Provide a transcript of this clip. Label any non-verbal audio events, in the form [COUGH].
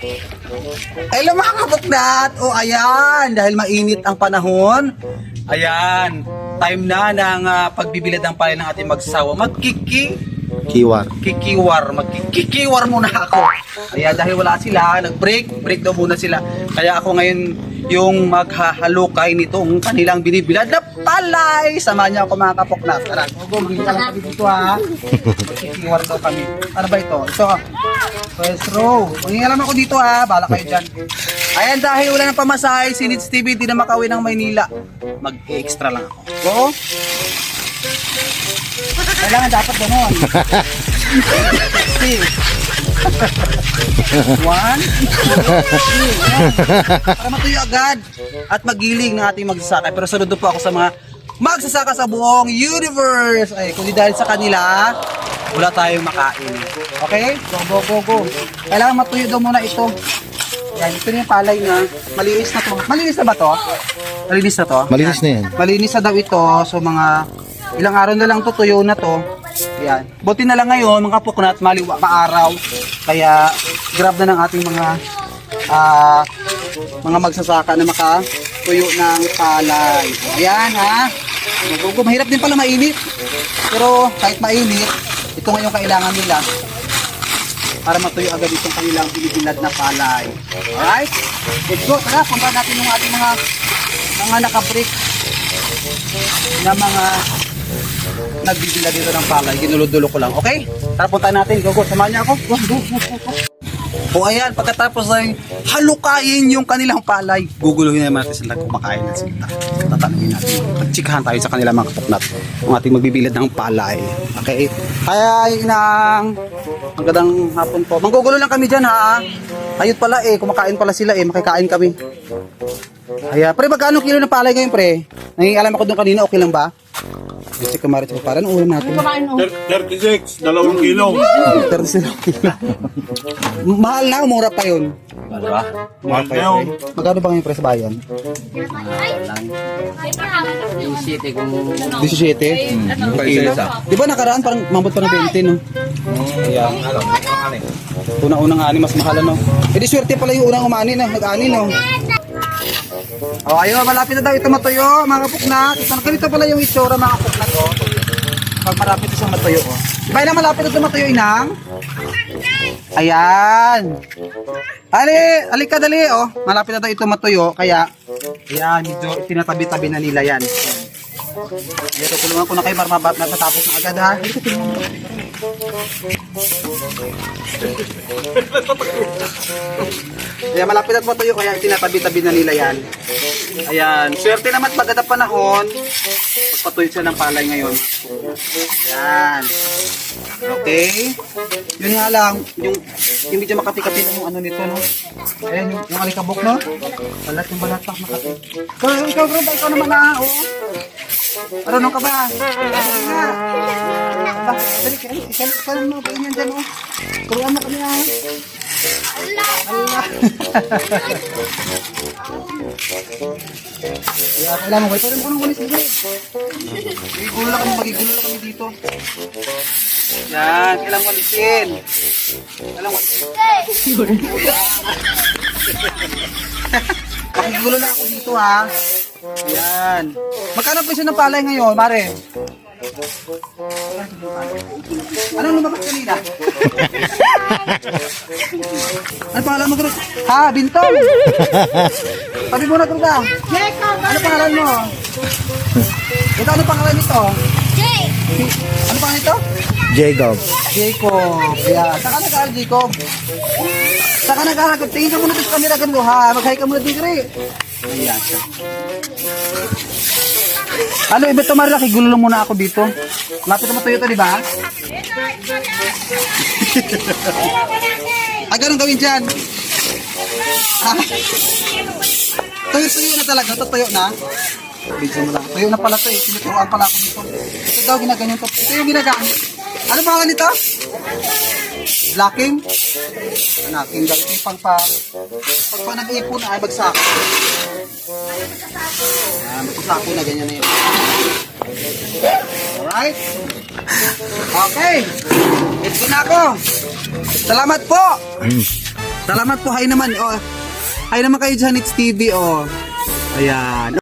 Hello mga kabuklat! O ayan, dahil mainit ang panahon, ayan, time na ng ah, pagbibilad ng palay ng ating magsawa. Magkiki, Kiwar. kikiwar, magkikiwar muna ako. Ayan, dahil wala sila, nag-break, break daw muna sila. Kaya ako ngayon yung maghahalukay nitong kanilang binibilad na palay. Samahan niyo ako mga kapoknat. Tara, go, magbibigay lang kami dito ha. Magkikiwar daw kami. Ano ba ito? Ito, first row. Mangingalam ako dito ha, bala kayo dyan. Ayan, dahil wala ng pamasahe, si Nits TV di na makauwi ng Maynila. Mag-extra lang ako. Go! Kailangan dapat ganon. Six. [LAUGHS] One. two, yan. Para matuyo agad at magiling ng ating magsasaka. Pero saludo po ako sa mga magsasaka sa buong universe. Ay, kundi dahil sa kanila, wala tayong makain. Okay? Go, go, go, go. Kailangan matuyo daw muna ito. Yan, ito yung palay na malinis na to. Malinis na ba to? Malinis na to? Malinis na yan. Malinis na daw ito. So mga ilang araw na lang to tuyo na to. Yan. Buti na lang ngayon mga puknat maliwa maaraw. Kaya grab na ng ating mga ah mga magsasaka na maka tuyo ng palay. Ayan ha. Gugu, mahirap din pala mainit. Pero kahit mainit, ito ngayon kailangan nila para matuyo agad itong kanilang binibilad na palay. Alright? Let's go. Tara, punta natin yung ating mga mga naka-break na mga nagbibilad dito ng palay. Ginulo-dulo ko lang. Okay? Tara, punta natin. Go, go. Samahan niyo ako. Go, go, go, go. O ayan, pagkatapos ng halukayin yung kanilang palay, guguluhin naman natin sila kumakain na sila. Tatanungin natin. Pagtsikahan tayo sa kanilang mga kapuknat. Ang ating magbibilad ng palay. Okay? Kaya inang magandang hapon po. Manggugulo lang kami dyan ha. Ayun pala eh, kumakain pala sila eh, makikain kami. Kaya, pre, magkano kilo ng palay ngayon, pre? Nangingalam ako doon kanina, okay lang ba? Gusto ko marit ko para ulam natin. 36, dalawang kilo. 30 lang kilo. Mahal na, mura pa yun. Mahal na yun. Magkano ba ngayon pre sa bayan? 17 kung 17? Kilo. Di ba nakaraan parang mabot pa ng 20 no? Kaya, unang-unang ani mas mahal no? Eh di swerte pala yung unang umani na, nag-ani no? Oh, ayun, malapit na daw ito matuyo, mga kapuknat. Ito, ganito pala yung itsura, mga kapuknat, oh. Pag malapit na siyang matuyo, oh. Di ba na malapit na matuyo, inang? Ayan. Ali, alika dali, oh. Malapit na daw ito matuyo, kaya, ayan, medyo tinatabi-tabi na nila yan. Ito, tulungan ko na kayo para matapos na agad, ha? [LAUGHS] Ayan, malapit at matuyo, kaya tinatabi-tabi na nila yan. Ayan, swerte naman pagkada panahon, magpatuyo siya ng palay ngayon. Ayan. Okay. Yun nga lang, yung, yung medyo makati-kati yung ano nito, no? Ayan, yung, yung alikabok, no? Balat yung balat pa, makati. Ikaw, ikaw, bro, ikaw naman na, oh. Marunong ka ba? Marunong ka. Ba, dali, ikaw, ikaw, ikaw mo, ba yan dyan, oh. Turuan mo kami, ah. Allah. Kaya kailangan ko, mo nang walis dito. Magigulo lang kami, magigulo lang kami dito. Yan, kailangan walisin. Kailangan walisin. Makigulo na ako dito ha. Yan. Magkano presyo ng palay ngayon, pare? Anong lumabas kanina? ano pangalan mo, Cruz? Ha, Bintong. Sabi mo na, Cruz ah. Ano pangalan mo? Ito, ano pangalan nito? Ano pangalan nito? Jacob. Jacob. Yeah. Saka nag-aaral, Jacob. Saka nag-aaral. Tingin ka muna dito sa camera ganun, ha? Mag-hi ka muna dito, Ri. Ayan siya. Ano, iba ito, Marilaki? Gulo lang muna ako dito. Lapit na matuyo to, di ba? ah, ganun gawin dyan. Ah. Tuyo-tuyo na talaga. Ito tuyo na. Video mo lang. Tuyo na pala to eh. Tinuturoan pala ako dito. Ito daw ginaganyan to. Ito yung ginagamit. Ano pangalan nito? Blocking? Blocking daw. Ito pang pa... Pag pa nag-iipon ay bagsak. Ah, magsasako na ganyan na yun. Alright? Okay. Go na ako. Salamat po. Salamat po. Hi naman. Oh. Hi naman kayo dyan, it's TV. Oh. Ayan.